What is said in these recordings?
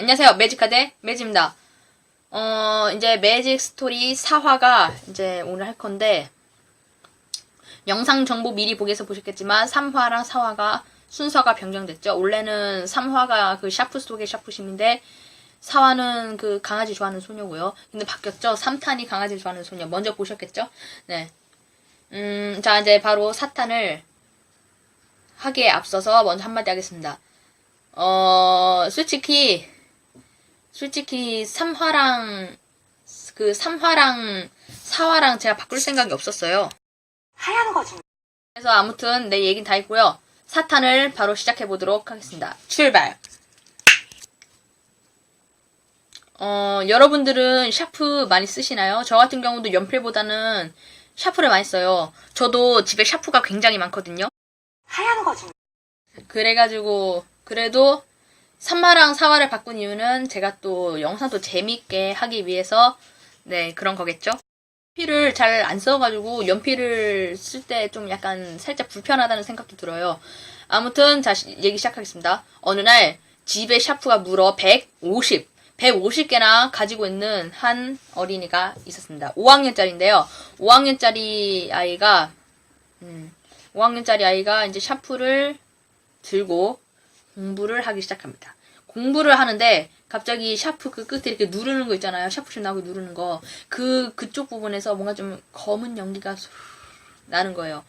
안녕하세요. 매직카드 매직입니다. 어, 이제 매직 스토리 4화가 이제 오늘 할 건데, 영상 정보 미리 보기에서 보셨겠지만, 3화랑 4화가 순서가 변경됐죠. 원래는 3화가 그 샤프 속의 샤프심인데, 4화는 그 강아지 좋아하는 소녀고요. 근데 바뀌었죠. 3탄이 강아지 좋아하는 소녀. 먼저 보셨겠죠? 네. 음, 자, 이제 바로 4탄을 하기에 앞서서 먼저 한마디 하겠습니다. 어, 솔직히, 솔직히 3화랑 그 3화랑 4화랑 제가 바꿀 생각이 없었어요. 하얀 거지. 그래서 아무튼 내 얘긴 다 했고요. 4탄을 바로 시작해 보도록 하겠습니다. 출발. 어, 여러분들은 샤프 많이 쓰시나요? 저 같은 경우도 연필보다는 샤프를 많이 써요. 저도 집에 샤프가 굉장히 많거든요. 하얀 거지. 그래가지고 그래도 3화랑 4화를 바꾼 이유는 제가 또 영상도 재밌게 하기 위해서 네 그런 거겠죠. 연필을 잘 안 써가지고 연필을 쓸 때 좀 약간 살짝 불편하다는 생각도 들어요. 아무튼 자 시- 얘기 시작하겠습니다. 어느 날 집에 샤프가 무려 150, 150개나 가지고 있는 한 어린이가 있었습니다. 5학년짜리인데요. 5학년짜리 아이가 음, 5학년짜리 아이가 이제 샤프를 들고 공부를 하기 시작합니다. 공부를 하는데 갑자기 샤프 그 끝에 이렇게 누르는 거 있잖아요. 샤프심 나고 누르는 거. 그 그쪽 부분에서 뭔가 좀 검은 연기가 소- 나는 거예요.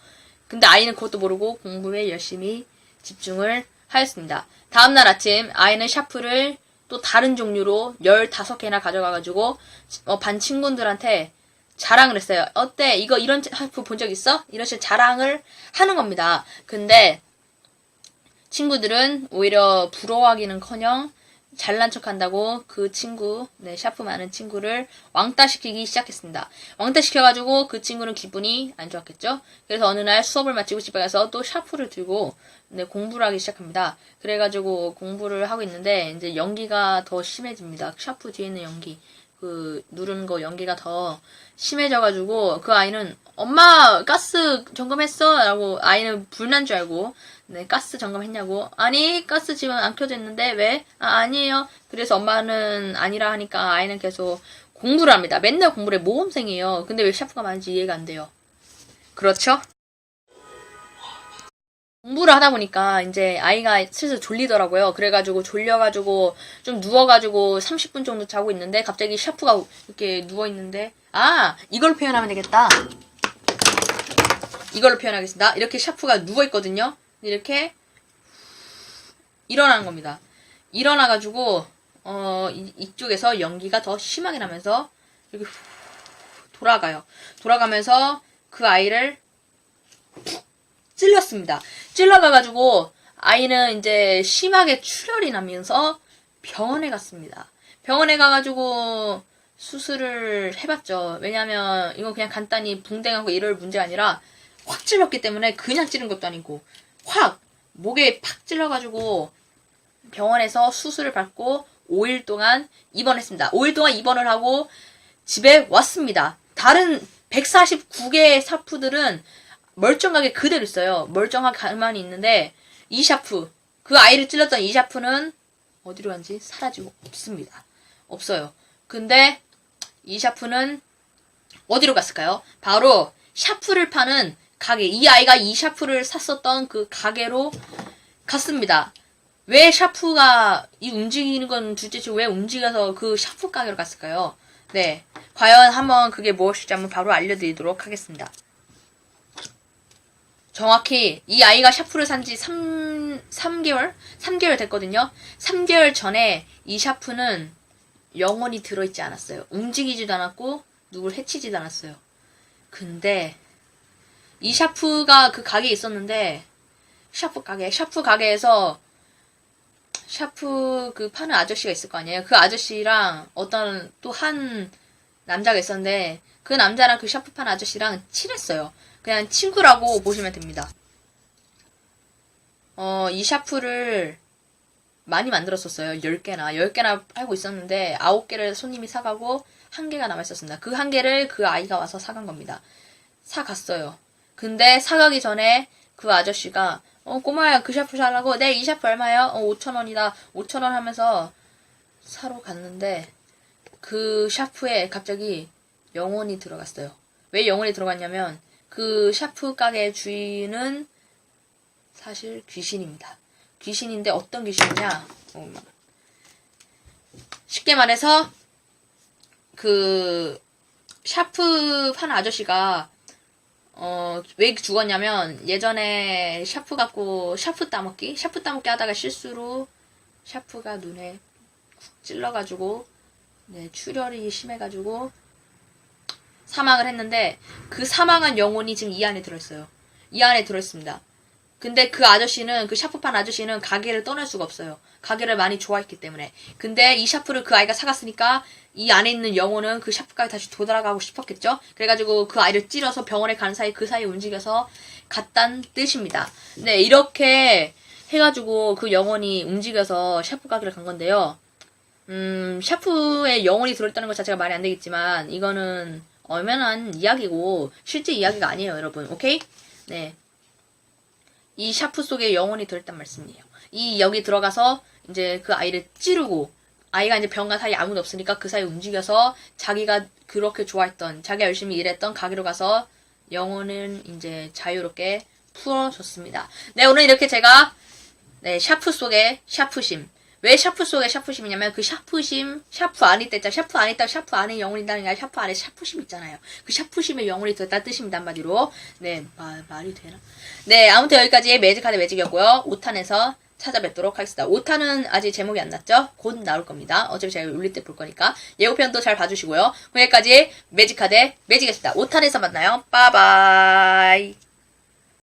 근데 아이는 그것도 모르고 공부에 열심히 집중을 하였습니다. 다음날 아침 아이는 샤프를 또 다른 종류로 15개나 가져가가지고 어, 반 친구들한테 자랑을 했어요. 어때? 이거 이런 샤프 본 적 있어? 이런 식으로 자랑을 하는 겁니다. 근데 친구들은 오히려 부러워하기는커녕 잘난 척한다고 그 친구, 네 샤프 많은 친구를 왕따 시키기 시작했습니다. 왕따 시켜가지고 그 친구는 기분이 안 좋았겠죠. 그래서 어느 날 수업을 마치고 집에 가서 또 샤프를 들고 네 공부를 하기 시작합니다. 그래가지고 공부를 하고 있는데 이제 연기가 더 심해집니다. 샤프 뒤에 있는 연기. 그 누르는 거 연기가 더 심해져가지고 그 아이는 엄마 가스 점검했어? 라고 아이는 불난 줄 알고 네 가스 점검했냐고 아니 가스 지금 안 켜져 있는데 왜? 아 아니에요 그래서 엄마는 아니라 하니까 아이는 계속 공부를 합니다 맨날 공부를 해 모범생이에요 근데 왜 샤프가 많은지 이해가 안 돼요 그렇죠? 공부를 하다 보니까 이제 아이가 슬슬 졸리더라고요. 그래가지고 졸려가지고 좀 누워가지고 30분 정도 자고 있는데 갑자기 샤프가 이렇게 누워있는데 아 이걸 표현하면 되겠다. 이걸로 표현하겠습니다. 이렇게 샤프가 누워있거든요. 이렇게 일어나는 겁니다. 일어나가지고 어 이, 이쪽에서 연기가 더 심하게 나면서 이렇게 후- 돌아가요. 돌아가면서 그 아이를 찔렀습니다. 찔러가가지고 아이는 이제 심하게 출혈이 나면서 병원에 갔습니다. 병원에 가가지고 수술을 해봤죠. 왜냐면 이건 그냥 간단히 붕대하고 이럴 문제가 아니라 확 찔렀기 때문에 그냥 찌른 것도 아니고 확 목에 팍 찔러가지고 병원에서 수술을 받고 5일 동안 입원했습니다. 5일 동안 입원을 하고 집에 왔습니다. 다른 149개의 사프들은 멀쩡하게 그대로 있어요. 멀쩡하게 가만히 있는데 이 샤프 그 아이를 찔렀던 이 샤프는 어디로 간지 사라지고 없습니다. 없어요. 근데 이 샤프는 어디로 갔을까요? 바로 샤프를 파는 가게 이 아이가 이 샤프를 샀었던 그 가게로 갔습니다. 왜 샤프가 이 움직이는 건 둘째치고 왜 움직여서 그 샤프 가게로 갔을까요? 네. 과연 한번 그게 무엇일지 한번 바로 알려드리도록 하겠습니다. 정확히 이 아이가 샤프를 산지 3, 3개월? 3개월 됐거든요. 3개월 전에 이 샤프는 영원히 들어있지 않았어요. 움직이지도 않았고 누굴 해치지도 않았어요. 근데 이 샤프가 그 가게에 있었는데 샤프 가게, 샤프 가게에서 샤프 그 파는 아저씨가 있을 거 아니에요. 그 아저씨랑 어떤 또 한 남자가 있었는데 그 남자랑 그 샤프 파는 아저씨랑 친했어요. 그냥 친구라고 보시면 됩니다. 어, 이 샤프를 많이 만들었었어요. 10개나. 10개나 팔고 있었는데 9개를 손님이 사가고 1개가 남아있었습니다. 그 1개를 그 아이가 와서 사간 겁니다. 사갔어요. 근데 사가기 전에 그 아저씨가 어 꼬마야 그 샤프 살라고 네 이 샤프 얼마요? 어 5천원이다 5천원 하면서 사러 갔는데 그 샤프에 갑자기 영혼이 들어갔어요. 왜 영혼이 들어갔냐면 그 샤프 가게 주인은 사실 귀신입니다. 귀신인데 어떤 귀신이냐? 어, 쉽게 말해서 그 샤프 판 아저씨가 어, 왜 죽었냐면 예전에 샤프 갖고 샤프 따먹기 샤프 따먹기 하다가 실수로 샤프가 눈에 쿡 찔러가지고 네, 출혈이 심해가지고 사망을 했는데 그 사망한 영혼이 지금 이 안에 들어있어요. 이 안에 들어있습니다. 근데 그 아저씨는 그 샤프판 아저씨는 가게를 떠날 수가 없어요. 가게를 많이 좋아했기 때문에. 근데 이 샤프를 그 아이가 사갔으니까 이 안에 있는 영혼은 그 샤프가게 다시 돌아가고 싶었겠죠. 그래가지고 그 아이를 찔러서 병원에 가는 사이 그 사이 움직여서 갔단 뜻입니다. 네 이렇게 해가지고 그 영혼이 움직여서 샤프 가게를 간 건데요. 음, 샤프의 영혼이 들어있다는 것 자체가 말이 안 되겠지만, 이거는 엄연한 이야기고, 실제 이야기가 아니에요, 여러분. 오케이? 네. 이 샤프 속에 영혼이 들어있단 말씀이에요. 이, 여기 들어가서, 이제 그 아이를 찌르고, 아이가 이제 병과 사이 아무도 없으니까 그 사이 움직여서 자기가 그렇게 좋아했던, 자기가 열심히 일했던 가게로 가서 영혼은 이제 자유롭게 풀어줬습니다. 네, 오늘 이렇게 제가 네, 샤프 속의 샤프심. 왜 샤프 속에 샤프심이냐면 그 샤프심, 샤프 있다 했잖아. 샤프 안에 있다, 샤프 안에 영혼이 있다는 게 아니라 샤프 안에 샤프심 있잖아요. 그 샤프심에 영혼이 들었다는 뜻입니다, 한마디로. 네, 마- 말이 되나? 네, 아무튼 여기까지 매직카드 매직이었고요. 5탄에서 찾아뵙도록 하겠습니다. 5탄은 아직 제목이 안 났죠? 곧 나올 겁니다. 어차피 제가 올릴 때 볼 거니까. 예고편도 잘 봐주시고요. 여기까지 매직카드 매직이었습니다. 5탄에서 만나요. 빠바이.